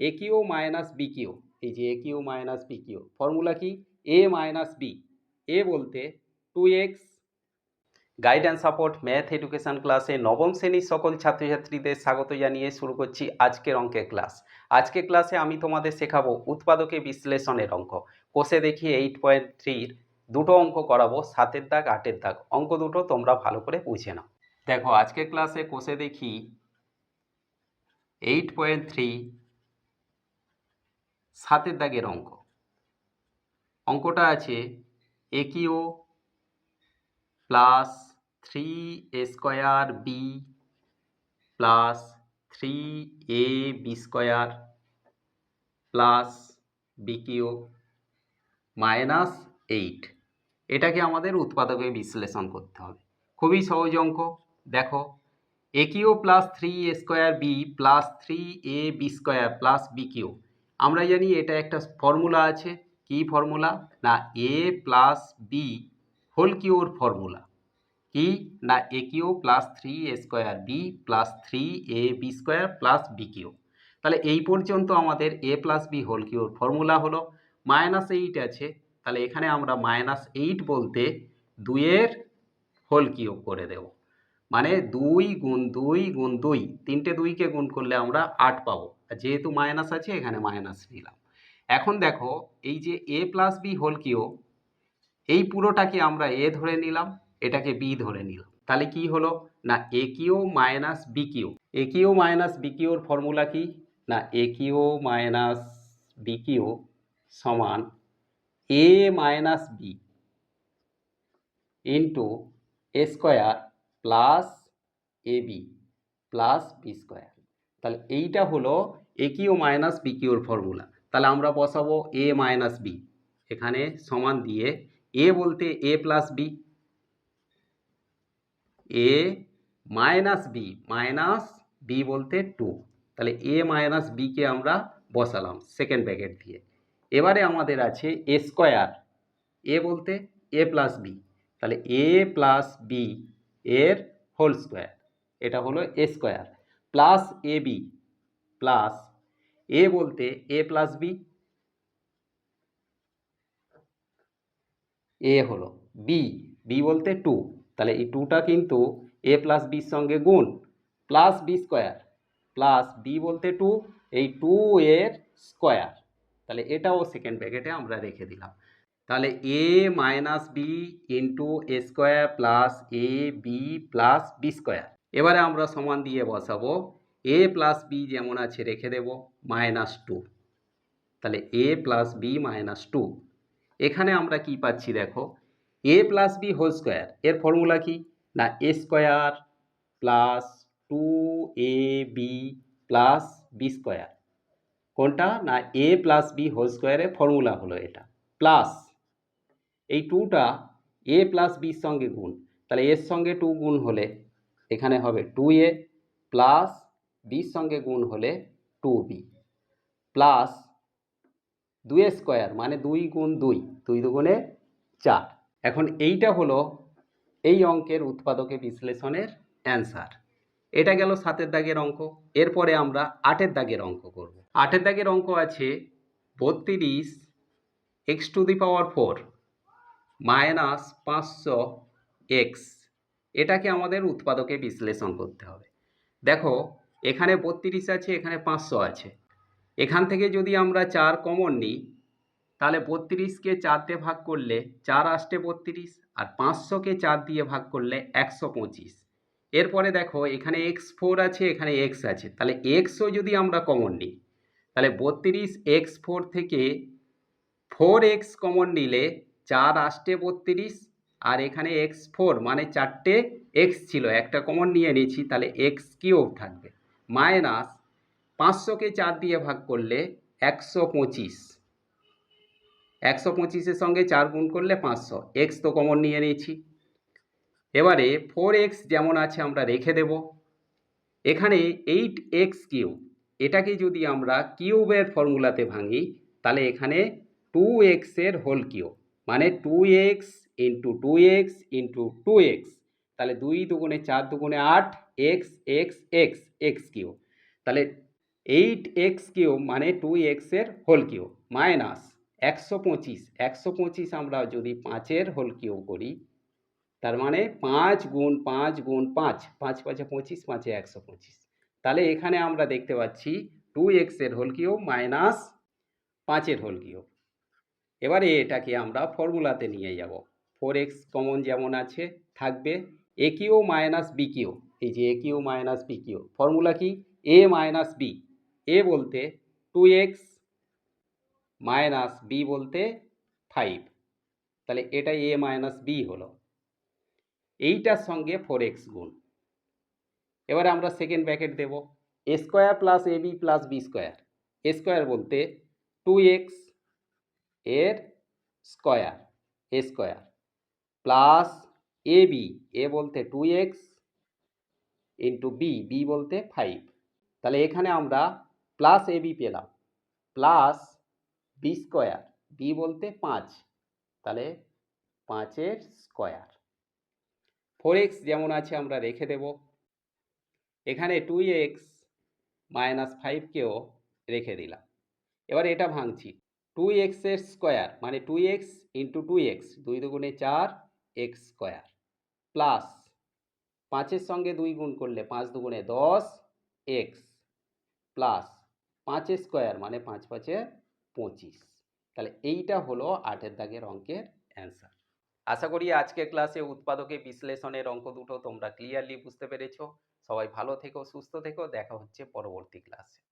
A cube minus b cube, এই যে a cube minus b cube formula কি? এ minus B A বলতে two x guidance support math education ক্লাসে নবম শ্রেণির সকল ছাত্রছাত্রীদের স্বাগত জানিয়ে শুরু করছি আজকের অঙ্কের ক্লাস আজকের ক্লাসে আমি তোমাদের শেখাবো উৎপাদকে বিশ্লেষণের অঙ্ক। কোষে দেখি এইট পয়েন্ট থ্রির দুটো অঙ্ক করাবো, সাতের দাগ, আটের দাগ, অঙ্ক দুটো তোমরা ভালো করে বুঝে নাও। দেখো, আজকের ক্লাসে কোষে দেখি এইট পয়েন্ট থ্রি সাতের দাগের অঙ্ক। অঙ্কটা আছে a cube plus three a square b plus three a b square plus b cube minus eight. এটাকে আমাদের উৎপাদকে বিশ্লেষণ করতে হবে। খুবই সহজ অঙ্ক। দেখো a cube plus three a square b plus three a b square plus b cube আমরা জানি এটা একটা ফর্মুলা আছে। কি ফর্মুলা না এ প্লাস বি হোল কিউর ফর্মুলা কি? না a cube plus three a square b plus three a b square plus b cube তাহলে এই পর্যন্ত আমাদের এ প্লাস বি হোল কিউর ফর্মুলা হলো। মাইনাস এইট আছে। তাহলে এখানে আমরা মাইনাস এইট বলতে দুইয়ের হোল কিউব করে দেব। মানে দুই গুণ দুই গুণ দুই, তিনটে দুইকে গুণ করলে আমরা আট পাবো। আর যেহেতু মাইনাস আছে, এখানে মাইনাস নিলাম। এখন দেখো, এই যে এ প্লাস বি হোল কিও এই পুরোটাকে আমরা এ ধরে নিলাম, এটাকে বি ধরে নিলাম। তাহলে কি হলো? না এ কিও মাইনাস বি কিউ এ কিও মাইনাস বি কিওর ফর্মুলা কি? না এ কিও মাইনাস বি কিউ সমান a minus b into a square plus a b plus b square. তাহলে এইটা হলো এ কিউ মাইনাস বি কিউর ফর্মুলা। তাহলে আমরা বসাবো এ মাইনাস বি। এখানে সমান দিয়ে এ বলতে a plus b. A minus b minus b বলতে টু। তাহলে এ মাইনাস বিকে আমরা বসালাম সেকেন্ড ব্র্যাকেট দিয়ে। এবারে আমাদের আছে এ স্কোয়ার। এ বলতে এ প্লাস বি। তাহলে এ প্লাস বি এর হোল স্কোয়ার। এটা হলো a square. Plus a b. Plus a বলতে এ প্লাস বি। এ হলো বি। বি বলতে টু। তাহলে এই টুটা কিন্তু এ প্লাস বির সঙ্গে গুণ। Plus b square. Plus b বলতে টু। এই টু এর স্কোয়ার। তাহলে এটাও সেকেন্ড ব্র্যাকেটে আমরা রেখে দিলাম। তাহলে a minus b into a square plus a b plus b square এবারে আমরা সমান দিয়ে বসাবো। এ প্লাস বি যেমন আছে রেখে দেব মাইনাস টু তাহলে a plus b minus two এখানে আমরা কি পাচ্ছি দেখো? A plus b whole square এর ফর্মুলা কি? না a square plus two a b plus b square কোনটা? না এ প্লাস বি হোল স্কোয়ারের ফর্মুলা হলো এটা। প্লাস এই টুটা এ প্লাস বির সঙ্গে গুণ। তাহলে এর সঙ্গে টু গুণ হলে এখানে হবে টু এ প্লাস বির সঙ্গে গুণ হলে টু বি প্লাস দুই স্কোয়ার মানে দুই গুণ দুই দুই দুগুণে চার। এখন এইটা হলো এই অঙ্কের উৎপাদকে বিশ্লেষণের অ্যান্সার এটা গেল সাতের দাগের অঙ্ক। এরপরে আমরা আটের দাগের অঙ্ক করব। আটের দাগের অঙ্ক আছে বত্রিশ x to the power four minus পাঁচশো এক্স। এটাকে আমাদের উৎপাদকে বিশ্লেষণ করতে হবে। দেখো, এখানে বত্রিশ আছে, এখানে পাঁচশো আছে। এখান থেকে যদি আমরা চার কমন নিই, তাহলে বত্রিশকে চার দিয়ে ভাগ করলে চার আসতে বত্রিশ, আর পাঁচশোকে চার দিয়ে ভাগ করলে একশো পঁচিশ। এরপরে দেখো, এখানে এক্স ফোর আছে, এখানে এক্স আছে। তাহলে এক্সও যদি আমরা কমন নিই, তাহলে বত্রিশ এক্স ফোর থেকে ফোর এক্স কমন নিলে চার আসতে বত্রিশ, আর এখানে এক্স ফোর মানে চারটে এক্স ছিল, একটা কমন নিয়ে নিয়েছি, তাহলে এক্স কিউব থাকবে। মাইনাস পাঁচশোকে চার দিয়ে ভাগ করলে একশো পঁচিশ। একশো পঁচিশের সঙ্গে চার গুণ করলে পাঁচশো এক্স তো কমন নিয়ে নিয়েছি। এবারে ফোর এক্স যেমন আছে আমরা রেখে দেব। এখানে এইট এক্স কিউব, এটাকে যদি আমরা কিউবের ফর্মুলাতে ভাঙি, তাহলে এখানে টু এক্সের হোল কিউব। মানে two x into two x into two x তাহলে দুই দুগুণে চার দুগুণে আট x x x x cube তাহলে এইট এক্স কিউ মানে টু এক্সের হোল কিউ মাইনাস একশো পঁচিশ একশো পঁচিশ আমরা যদি পাঁচের হোল কিউ করি, তার মানে পাঁচ গুণ পাঁচ গুণ পাঁচ পাঁচ পাঁচে পঁচিশ, পাঁচে একশো পঁচিশ, তাহলে এখানে আমরা দেখতে পাচ্ছি টু এক্সের হোল কিউ মাইনাস পাঁচের হোল কিউব এবারে এটাকে আমরা ফর্মুলাতে নিয়ে যাব। ফোর এক্স কমন যেমন আছে, থাকবে a cube minus b cube এই যে a cube minus b cube formula কি? এ মাইনাস বি এ বলতে টু এক্স মাইনাস বি বলতে ফাইভ তাহলে এটা এ মাইনাস বি হলো। এইটার সঙ্গে ফোর এক্স গুণ। এবারে আমরা second bracket Dev. A square plus a b plus b square a square বলতে টু এক্স এর square, a square plus a b a বলতে two x into b b বলতে ফাইভ তাহলে এখানে আমরা প্লাস এ বি পেলাম plus b square b বলতে পাঁচ। তাহলে পাঁচের স্কোয়ার। ফোর এক্স যেমন আছে আমরা রেখে দেব। এখানে টু এক্স মাইনাস ফাইভকেও রেখে দিলাম। এবার এটা ভাঙছি। টু এক্সের স্কোয়ার মানে two x into two x দুই দুগুণে চার এক্স স্কোয়ার প্লাস পাঁচের সঙ্গে দুই গুণ করলে পাঁচ দুগুণে দশ এক্স প্লাস পাঁচের স্কোয়ার মানে পাঁচ পাঁচে পঁচিশ। তাহলে এইটা হলো আটের দাগের অঙ্কের অ্যান্সার আশা করি আজকের ক্লাসে উৎপাদকে বিশ্লেষণের অঙ্ক দুটো তোমরা ক্লিয়ারলি বুঝতে পেরেছ। সবাই ভালো থেকো, সুস্থ থেকো, দেখা হচ্ছে পরবর্তী ক্লাসে